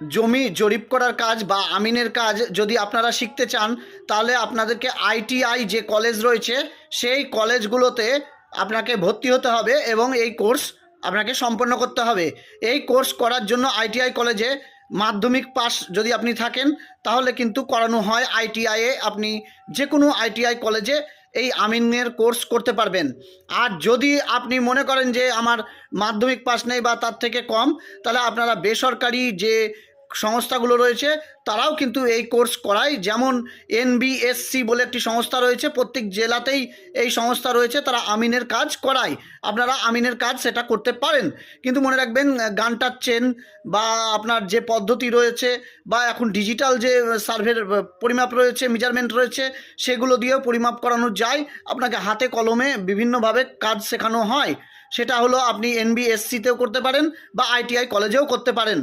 জমি জরিপ করার কাজ বা আমিনের কাজ যদি আপনারা শিখতে চান, তাহলে আপনাদেরকে আইটিআই যে কলেজ রয়েছে, সেই কলেজগুলোতে আপনাকে ভর্তি হতে হবে এবং এই কোর্স আপনাকে সম্পন্ন করতে হবে। এই কোর্স করার জন্য আইটিআই কলেজে মাধ্যমিক পাস যদি আপনি থাকেন, তাহলে কিন্তু করানো হয় আইটিআইয়ে। আপনি যে কোনো আইটিআই কলেজে এই আমিনের কোর্স করতে পারবেন। আর যদি আপনি মনে করেন যে আমার মাধ্যমিক পাস নেই বা তার থেকে কম, তাহলে আপনারা বেসরকারি যে সংস্থাগুলো রয়েছে, তারাও কিন্তু এই কোর্স করায়। যেমন এনবিএসসি বলে একটি সংস্থা রয়েছে, প্রত্যেক জেলাতেই এই সংস্থা রয়েছে, তারা আমিনের কাজ করায়। আপনারা আমিনের কাজ সেটা করতে পারেন। কিন্তু মনে রাখবেন গানটার চেন বা আপনার যে পদ্ধতি রয়েছে বা এখন ডিজিটাল যে সার্ভের পরিমাপ রয়েছে মেজারমেন্ট রয়েছে, সেগুলো দিয়েও পরিমাপ করানো যায়। আপনাকে হাতে কলমে বিভিন্নভাবে কাজ শেখানো হয়। সেটা হলো আপনি এনবিএসসিতেও করতে পারেন বা আইটিআই কলেজেও করতে পারেন।